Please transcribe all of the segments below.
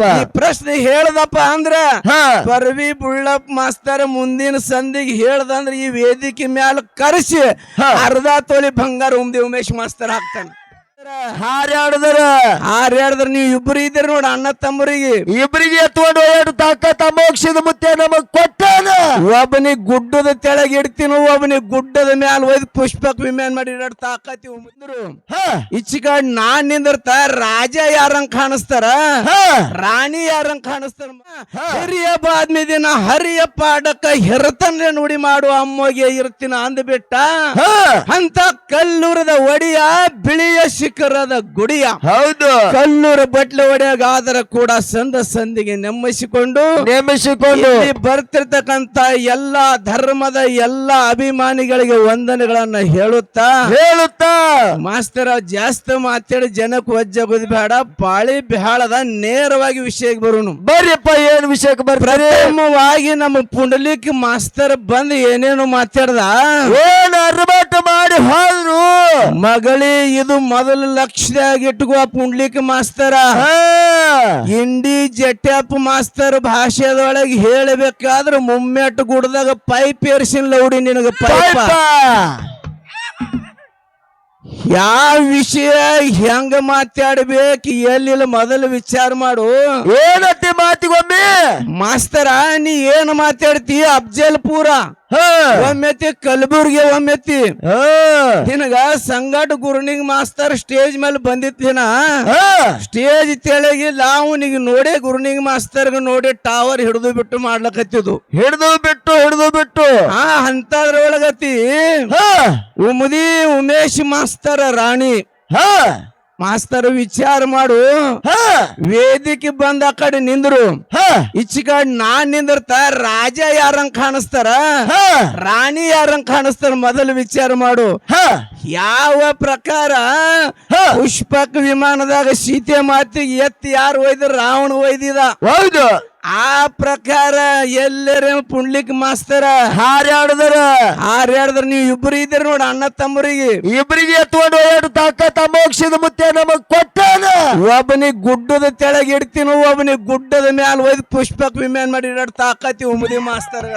ಏನ್ರಿಪ್ಪ ಈ ಪ್ರಶ್ನೆ ಹೇಳದಪ್ಪ ಅಂದ್ರ ಪರ್ವಿ ಬುಳ್ಳಪ್ಪ ಮಾಸ್ತರ್ ಮುಂದಿನ ಸಂದಿಗೆ ಹೇಳ್ದಂದ್ರ ಈ ವೇದಿಕೆ ಮ್ಯಾಲ ಕರೆಸಿ. ಅರ್ಧ ತೊಲಿ ಬಂಗಾರ ಉಮ್ದಿ ಉಮೇಶ್ ಮಾಸ್ತರ್ ಹಾಕ್ತಾನ ಹಾರ್ಯಾಡದ್ರ? ಹಾರ್ಯಾಡದ್ರ ನೀವು ಇಬ್ರು ಇದ್ದೀರಿ ನೋಡ ಅಣ್ಣ ತಮ್ಮರಿಗೆ. ಇಬ್ರಿಗೆ ಎತ್ಕೊಂಡು ಎರಡು ತಾಕತ್ತ ಮೋಕ್ಷದ ಮುತ್ತೆ ನಮಗ್ ಕೊಟ್ಟಾನ? ಒಬ್ಬನಿಗೆ ಗುಡ್ಡದ ತೆಳಗೆ ಇಡ್ತೀನಿ ಒಬ್ಬನಿ ಗುಡ್ಡದ ಮ್ಯಾಲ ಒಯ್ದು ಪುಷ್ಪಕ್ ವಿಮ್ಯಾನ್ ಮಾಡಿ ಎರಡು ತಾಕತಿ ಮುಂದ್ರು ಈಚಿ ಕಡೆ ನಾನ್ ನಿಂದಿರ್ತ ರಾಜ ಯಾರಂಗ್ ಕಾಣಿಸ್ತಾರ? ಹಾ. ರಾಣಿ ಯಾರಂಗ್ ಕಾಣಿಸ್ತಾರ ಹಿರಿಯ ಬಾದ್ಮಿ ದಿನ ಹರಿಯ ಪಾಡಕ ಹೆರತನ್ರೆ ನುಡಿ ಮಾಡು ಅಮ್ಮಗೆ ಇರ್ತೀನ ಅಂದ್ಬಿಟ್ಟ. ಅಂತ ಕಲ್ಲೂರದ ಒಡಿಯ ಬಿಳಿಯ ಶಿಖರದ ಗುಡಿಯ ಹೌದು. ಕಲ್ಲೂರ ಬಟ್ಲು ಒಡೆಯಾಗ ಆದರ ಕೂಡ ಸಂದ ಸಂದಿಗೆ ನೆಮ್ಮಿಸಿಕೊಂಡು ನೇಮಿಸಿಕೊಂಡು ಇಲ್ಲಿ ಬರ್ತಿರ್ತಕ್ಕಂತ ಎಲ್ಲಾ ಧರ್ಮದ ಎಲ್ಲಾ ಅಭಿಮಾನಿಗಳಿಗೆ ವಂದನೆಗಳನ್ನ ಹೇಳುತ್ತಾ ಹೇಳುತ್ತಾ. ಮಾಸ್ತರ ಜಾಸ್ತಿ ಮಾತಾಡಿ ಜನಕ್ಕೆ ವಜ್ಜ ಬೇಡ ಪಾಳಿ ಬೇಳದ ನೇರವಾಗಿ ವಿಷಯಕ್ಕೆ ಬರೋನು. ಬರ್ರಿಪ್ಪ ಏನ್ ವಿಷಯಕ್ಕೆ ಬರ್ ಪ್ರಥಮವಾಗಿ ನಮ್ಮ ಪುಂಡಲಿಕ್ ಮಾಸ್ತರ್ ಬಂದ್ ಏನೇನು ಮಾತಾಡ್ದ. ಏನ್ ಅರ್ಬಾಟ ಮಾಡಿ ಹೋದ್ರು. ಮಗಳಿ ಇದು ಮೊದಲು ಲಕ್ಷದಾಗ ಇಟ್ಕೋ ಪುಂಡ್ಲಿಕ್ ಮಾಸ್ತರ. ಹಾ. ಇಂಡಿ ಜಟ್ಯಪ್ಪ ಮಾಸ್ತರ್ ಭಾಷೆದೊಳಗೆ ಹೇಳಬೇಕಾದ್ರೆ ಮುಮ್ಮೆಟ್ಟು ಗುಡ್ದಾಗ ಪೈಪ್ ಏರ್ಸಿನ್ ಲೌಡಿ ನಿನಗೆ ಪೈಪ. ಯಾವ ವಿಷಯ ಹೆಂಗ ಮಾತಾಡ್ಬೇಕು ಎಲ್ಲಿಲ್ಲ ಮೊದಲು ವಿಚಾರ ಮಾಡು. ಏನತ್ತಿ ಮಾತಿಗೊಮ್ಮೆ? ಮಾಸ್ತರ ನೀ ಏನ್ ಮಾತಾಡ್ತಿ ಅಫ್ಜಲ್ಪುರ ಒಮ್ಮೆತ್ತಿ ಕಲಬುರ್ಗಿ ಒಮ್ಮೆತ್ತಿ. ಹಾ. ನಿನಗ ಸಂಗಟ ಗುರುನಿಗ್ ಮಾಸ್ತರ್ ಸ್ಟೇಜ್ ಮೇಲೆ ಬಂದಿತ್ತಿನ ಸ್ಟೇಜ್ ಸ್ಟೇಜ್ ನಾವು ಅವನಿಗೆ ನೋಡಿ ಗುರುನಿಗ್ ಮಾಸ್ತರ್ಗ ನೋಡಿ ಟವರ್ ಹಿಡಿದು ಬಿಟ್ಟು ಮಾಡ್ಲಕತ್ತಿದ್ದು ಹಿಡಿದು ಬಿಟ್ಟು ಹಿಡಿದು ಬಿಟ್ಟು. ಆ ಅಂತದ್ರೊಳಗತಿ ಒಳಗತಿ ಉಮದಿ ಉಮೇಶ್ ಮಾಸ್ತರ ರಾಣಿ. ಹಾ. ಮಾಸ್ತರ್ ವಿಚಾರ ಮಾಡು. ಹಾ. ವೇದಿಕೆ ಬಂದ ಆ ಕಡೆ ನಿಂದ್ರು. ಹಾ. ಈಚಿ ಕಡೆ ನಾನ್ ನಿಂದಿರ್ತ ರಾಜ ಯಾರಂಗ್ ಕಾಣಿಸ್ತಾರ? ಹಾ. ರಾಣಿ ಯಾರಂಗ್ ಕಾಣಿಸ್ತಾರ? ಮೊದಲು ವಿಚಾರ ಮಾಡು. ಹಾ. ಯಾವ ಪ್ರಕಾರ. ಪುಷ್ಪಕ್ ವಿಮಾನದಾಗ ಸೀತೆ ಮಾತಿಗೆ ಎತ್ತಿ ಯಾರು ಒಯ್ದ್ರ ರಾವಣ ಒಯ್ದಿದ. ಹೌದು. ಆ ಪ್ರಕಾರ ಎಲ್ಲರ ಪುಂಡ್ಲಿಕ್ ಮಾಸ್ತರ. ಹಾರ್ಯಾಡದ್ರ. ಹಾರ್ಯಾಡದ್ರ ನೀವು ಇಬ್ರು ಇದ್ದೀರಿ ನೋಡ ಅಣ್ಣ ತಮ್ಮರಿಗೆ. ಇಬ್ರಿಗೆ ಎತ್ಕೊಂಡು ಎರಡು ತಾಕ ತಮೋಕ್ಷದ ಮುತ್ತೆ ನಮಗ್ ಕೊಟ್ಟಾನ. ಒಬ್ಬನಿಗೆ ಗುಡ್ಡದ ತೆಳಗೆ ಇಡ್ತೀನಿ ಒಬ್ಬನಿಗೆ ಗುಡ್ಡದ ಮ್ಯಾಲ ಒಯ್ದು ಪುಷ್ಪಕ್ ವಿಮಾನ ಮಾಡಿ ಎರಡು ತಾಕತಿ ಉಮದಿ ಮಾಸ್ತರ್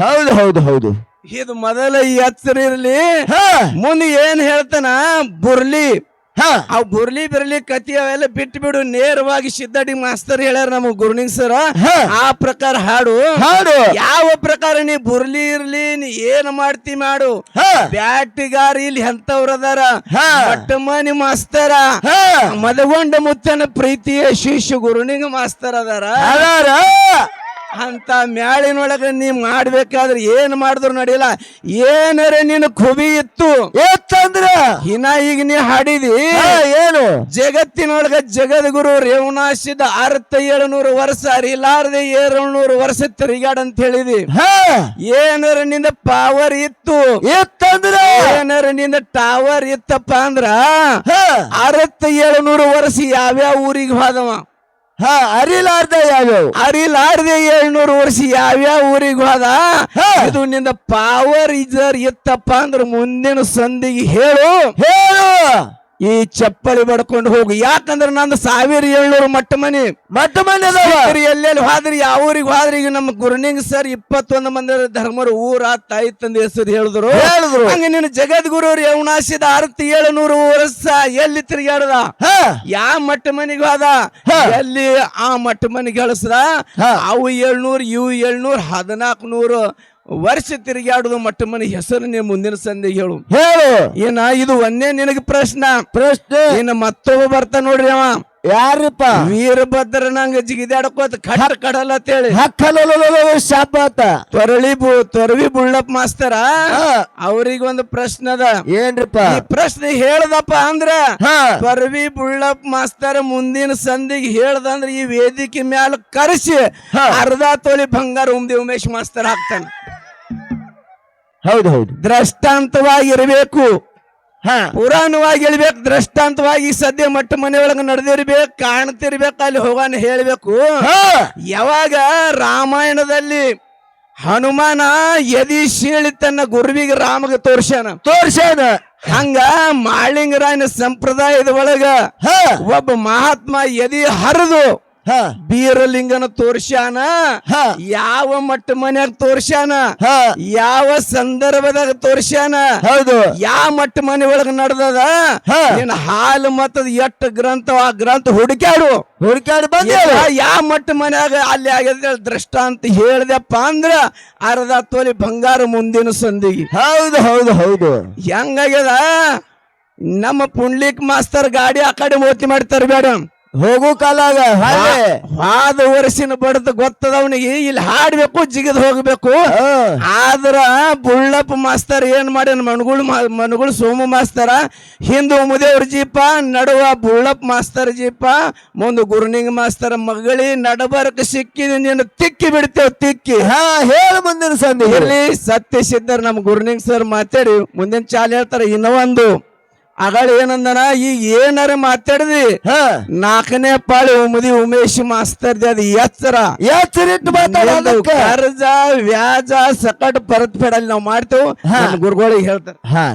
ಹೌದು ಹೌದು ಹೌದು. ಇದು ಮೊದಲ ಈ ಇರಲಿ ಇರ್ಲಿ. ಹಾ. ಮುಂದೆ ಏನ್ ಹೇಳ್ತಾನ ಬುರ್ಲಿ ಹಾ. ಆ ಬುರ್ಲಿ ಬಿರ್ಲಿ ಕತಿ ಅವೆಲ್ಲ ಬಿಟ್ಟು ಬಿಡು ನೇರವಾಗಿ ಸಿದ್ದಡಿ ಮಾಸ್ತರ್ ಹೇಳ್ಯಾರ ನಮ್ಮ ಗುರುನಿಂಗ್ ಸರ್. ಆ ಪ್ರಕಾರ ಹಾಡು. ಹಾಡು. ಯಾವ ಪ್ರಕಾರ ನೀ ಬುರ್ಲಿ ಇರ್ಲಿ ನೀ ಏನ್ ಮಾಡ್ತಿ ಮಾಡು. ಬ್ಯಾಟಿಗಾರ ಇಲ್ಲಿ ಎಂತವ್ರದಾರ. ಮನಿ ಮಾಸ್ತರ. ಮದಗೊಂಡ ಮುತ್ತನ ಪ್ರೀತಿಯ ಶಿಷ್ಯ ಗುರುನಿಂಗ ಮಾಸ್ತರ್ ಅದಾರ. ಅದಾರ. ಅಂತ ಮ್ಯಾಳಿನೊಳಗ ನೀ ಮಾಡ್ಬೇಕಾದ್ರೆ ಏನ್ ಮಾಡಿದ್ರು ನಡಿಲ್ಲ ಏನಾರ ನಿನ್ನ ಖುಬಿ ಇತ್ತು? ಎತ್ತಂದ್ರೆ ಇನ್ನ ಈಗ ನೀ ಹಾಡಿದಿ? ಏನು? ಜಗತ್ತಿನೊಳಗ ಜಗದ್ಗುರು ರೇವಣಾಶಿದ ಅರ್ಥ ಏಳುನೂರು ವರ್ಷ ಅರಿಲಾರದೆ ಏಳುನೂರು ವರ್ಷ ತಿರುಗಾಡ ಅಂತ ಹೇಳಿದಿ. ಹಾ. ಏನಾರ ನಿನ್ನ ಪವರ್ ಇತ್ತು? ಇತ್ತಂದ್ರೆ ಏನಾರ ನಿಂದ ಟವರ್ ಇತ್ತಪ್ಪ ಅಂದ್ರ ಹಾ. ಅರವತ್ತ ಏಳುನೂರು ವರ್ಷ ಯಾವ್ಯಾವ ಊರಿಗೆ ಹೋದವ? ಹಾ ಅರಿಲಾರ್ದ ಯಾವ್ಯಾವ? ಅರಿಲಾರ್ದೆ ಏಳ್ನೂರು ವರ್ಷ ಯಾವ್ಯಾವ ಊರಿಗೆ ಹೋದ. ಇದು ನಿಂದ ಪಾವರ್ ಇಜರ್ ಇತ್ತಪ್ಪ ಅಂದ್ರೆ ಮುಂದಿನ ಸಂದಿಗೆ ಹೇಳು. ಹೇಳು. ಈ ಚಪ್ಪಲಿ ಬಡ್ಕೊಂಡು ಹೋಗು. ಯಾಕಂದ್ರ ನಂದು ಸಾವಿರ ಏಳ್ನೂರು ಮಟ್ಟ ಮನಿ. ಮಟ್ಟ ಮನೆ ಎಲ್ಲೆಲ್ಲಿ ಹೋದ್ರಿ? ಯಾವ ಊರಿಗೆ ಹೋದ್ರಿ? ಈಗ ನಮ್ಮ ಗುರುನಿಂಗ್ ಸರ್ ಇಪ್ಪತ್ತೊಂದು ಮಂದಿ ಧರ್ಮರು ಊರ ತಾಯಿ ತಂದೆ ಹೆಸರು ಹೇಳಿದ್ರು. ಹೇಳಿದ್ರು. ಹಂಗ ನಿನ್ನ ಜಗದ್ಗುರು ರೇವಣಾಸಿದ ಅರ್ಥ ಏಳುನೂರು ವರ್ಷ ಎಲ್ಲಿ ತಿರುಗಾಡದ ಹಾ. ಯಾವ ಮಟ್ಟ ಮನಿಗೆ ಹೋದ ಎಲ್ಲಿ ಆ ಮಟ್ಟ ಮನಿಗೆ ಗಳಿಸ್ದ. ಅವು ಏಳ್ನೂರು ಇವು ಏಳ್ನೂರು ಹದಿನಾಲ್ಕು ನೂರು ವರ್ಷ ತಿರುಗಾಡುದು ಮಟ್ಟ ಮನೆ ಹೆಸರು ನೀವು ಮುಂದಿನ ಸಂದಿಗೆ ಹೇಳು. ಹೇಳು. ಏನ ಇದು ಒಂದೇ ನಿನಗೆ ಪ್ರಶ್ನ. ಪ್ರಶ್ನೆ. ಇನ್ನು ಮತ್ತೊಬ್ಬ ಬರ್ತಾ ನೋಡ್ರಿ ಅವ. ಯಾರಪ್ಪ? ವೀರಭದ್ರ ನಂಗ ಜಿಗಿದಾಡ್ಕೋತ ಖಡರ್ ಕಡಲ ಅಂತೇಳಿ ಹೇಳಿ. ಶಾಪಾತ ತೊರಳಿ ಬು ತೊರವಿ ಬುಳ್ಳಪ್ಪ ಮಾಸ್ತರ. ಅವ್ರಿಗೆ ಒಂದು ಪ್ರಶ್ನೆ ಅದ. ಏನ್ರಿಪ್ಪ? ಈ ಪ್ರಶ್ನೆ ಹೇಳ್ದಪ್ಪ ಅಂದ್ರ ತೊರವಿ ಬುಳ್ಳಪ್ಪ ಮಾಸ್ತರ ಮುಂದಿನ ಸಂದಿಗೆ ಹೇಳ್ದಂದ್ರ ಈ ವೇದಿಕೆ ಮ್ಯಾಲ ಕರೆಸಿ. ಅರ್ಧ ತೊಲಿ ಬಂಗಾರ ಉಮ್ದಿ ಉಮೇಶ್ ಮಾಸ್ತರ್ ಹಾಕ್ತಾನ. ಹೌದು ಹೌದು. ದೃಷ್ಟಾಂತವಾಗಿ ಇರಬೇಕು. ಹಾ. ಪುರಾಣವಾಗಿ ಹೇಳ್ಬೇಕು ದೃಷ್ಟಾಂತವಾಗಿ ಸದ್ಯ ಮಟ್ಟ ಮನೆಯೊಳಗೆ ನಡೆದಿರ್ಬೇಕು ಕಾಣ್ತಿರ್ಬೇಕು ಅಲ್ಲಿ ಹೋಗಾನ ಹೇಳ್ಬೇಕು. ಹಾ. ಯಾವಾಗ ರಾಮಾಯಣದಲ್ಲಿ ಹನುಮಾನ ಎದಿ ಶೀಳಿ ತನ್ನ ಗುರುವಿಗೆ ರಾಮಗೆ ತೋರ್ಸ್ಯಾನ? ತೋರ್ಸ್ಯಾನ. ಹಂಗ ಮಾಳಿಂಗರಾಯನ ಸಂಪ್ರದಾಯದ ಒಳಗ ಹಾ. ಒಬ್ಬ ಮಹಾತ್ಮ ಎದಿ ಹರಿದು ಬೀರಲಿಂಗನ ತೋರ್ಸ್ಯಾನ? ಹಾ. ಯಾವ ಮಟ್ಟ ಮನ್ಯಾಗ ತೋರ್ಸ್ಯಾನ? ಯಾವ ಸಂದರ್ಭದಾಗ ತೋರ್ಸ್ಯಾನ? ಹೌದು. ಯಾವ ಮಟ್ಟ ಮನೆ ಒಳಗ ನಡೆದದ. ನಿನ್ನ ಹಾಲು ಮತ್ತದ ಎಟ್ಟು ಗ್ರಂಥ ಆ ಗ್ರಂಥ ಹುಡುಕ್ಯಾಡು. ಹುಡುಕ್ಯಾಡು ಬಂದ ಯಾವ ಮಟ್ಟ ಮನ್ಯಾಗ ಅಲ್ಲಿ ಆಗ್ಯದ ದೃಷ್ಟ ಅಂತ ಹೇಳ್ದಪ್ಪ ಅಂದ್ರ ಅರ್ಧ ತೋಲಿ ಬಂಗಾರ ಮುಂದಿನ ಸಂದಿಗೆ. ಹೌದು ಹೌದು ಹೌದು. ಹೆಂಗಾಗ್ಯದ? ನಮ್ಮ ಪುಂಡ್ಲಿಕ್ ಮಾಸ್ತರ್ ಗಾಡಿ ಆ ಕಡೆ ಮೂರ್ತಿ ಮಾಡಿ ತರಬೇಡ ಹೋಗು ಕಾಲಾಗ ಹಾದ ವರ್ಷಿನ ಬಡದ ಗೊತ್ತದ ಅವನಿಗೆ ಇಲ್ಲಿ ಹಾಡ್ಬೇಕು ಜಿಗಿದ್ ಹೋಗ್ಬೇಕು. ಆದ್ರ ಬುಳ್ಳಪ್ಪ ಮಾಸ್ತರ್ ಏನ್ ಮಾಡ್ಯಾನ? ಮಣಗುಳು ಮಣಗುಳು ಸೋಮು ಮಾಸ್ತರ ಹಿಂದೆ ಮುದೇವ್ರ ಜೀಪ ನಡುವ ಬುಳ್ಳಪ್ಪ ಮಾಸ್ತರ್ ಜೀಪ ಮುಂದೆ ಗುರುನಿಂಗ್ ಮಾಸ್ತರ ಮಗಳಿ ನಡಬರ್ಕ ಸಿಕ್ಕಿ ನೀನು ತಿಕ್ಕಿ ಬಿಡ್ತೇವ್ ತಿಕ್ಕಿ. ಹಾ ಹೇಳ ಮುಂದಿನ ಸಂದಿ ಇಲ್ಲಿ ಸತ್ಯ ಸಿದ್ಧರ್ ನಮ್ ಗುರುನಿಂಗ್ ಸರ್ ಮಾತಾಡಿ ಮುಂದಿನ ಚಾಲ್ ಹೇಳ್ತಾರ ಇನ್ನೊಂದು ಒಂದು. ಅಗಳ ಏನಂದನ ಈಗ ಏನಾರ ಮಾತಾಡಿದಿ? ಹಾ. ನಾಲ್ಕನೇ ಪಾಳಿ ಉಮದಿ ಉಮೇಶ್ ಮಾಸ್ತರ್ದಿ ಅದು ಎಚ್ಚರ ಎಚ್ಚರಿಟ್ಟು ಕರ್ಜ ವ್ಯಾಜ ಸಕಟ್ ಪರತ್ ಪೇಡಲ್ಲಿ ಅಲ್ಲಿ ನಾವು ಮಾಡ್ತೇವೆ. ಗುರುಗಳಿಗೆ ಹೇಳ್ತಾರೆ. ಹಾ.